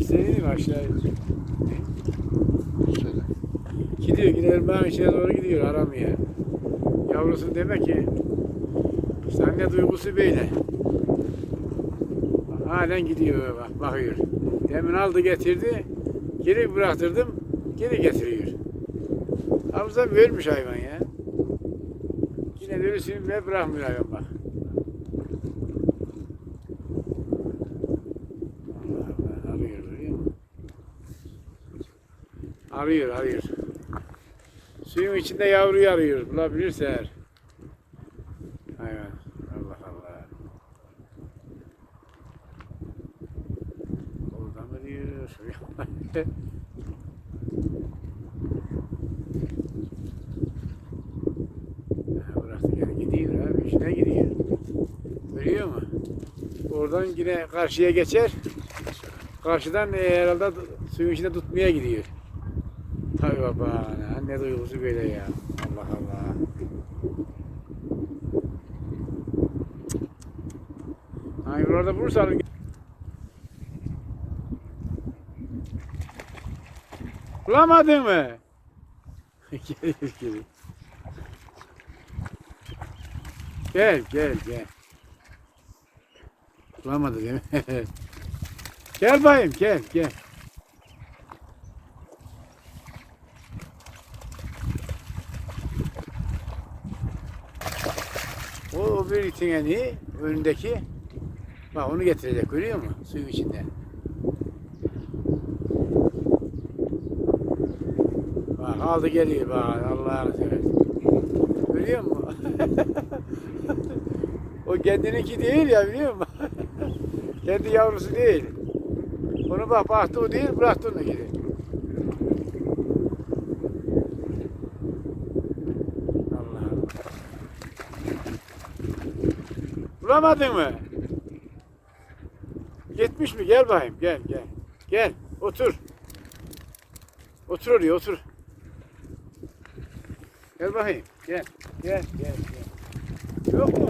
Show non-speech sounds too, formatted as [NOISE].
Sesleneyim aşağıya. Şöyle. Gidiyor gider ben içine doğru gidiyor aramaya. Yavrusu demek ki sen ne duygusu böyle. Halen gidiyor bak bakıyor. Demin aldı getirdi. Geri bıraktırdım. Geri getiriyor. Hafıza vermiş hayvan ya. Yine ölüsünü bile bırakmıyor hayvan bak. Allah Allah arıyor görüyor musun? Arıyor arıyor. Suyun içinde yavruyu arıyor. Bulabilirse eğer. Hayvan. Allah Allah. Oradan diyor? Şuraya. İşine gidiyor. Görüyor mu? Oradan yine karşıya geçer. Karşıdan e, herhalde suyun içinde tutmaya gidiyor. Tabii baba. Ne duygusu böyle ya. Allah Allah. Hayır orada bulursa alın. Bulamadın mı? [LAUGHS] gel gel. Gel gel gel. Bulamadı değil mi? [LAUGHS] gel bayım gel gel. O, bir itineni önündeki bak onu getirecek görüyor musun? Suyun içinde. Bak aldı geliyor bak Allah'ını seversen. Görüyor musun? [LAUGHS] o kendininki değil ya biliyor musun? [LAUGHS] Kendi yavrusu değil. Onu bak baktı o değil bıraktı onu geri. Allah Allah. Bulamadın mı? Gitmiş mi? Gel bakayım. Gel gel. Gel. Otur. Otur oraya otur. Gel bakayım. Gel. Gel gel gel. Yok mu?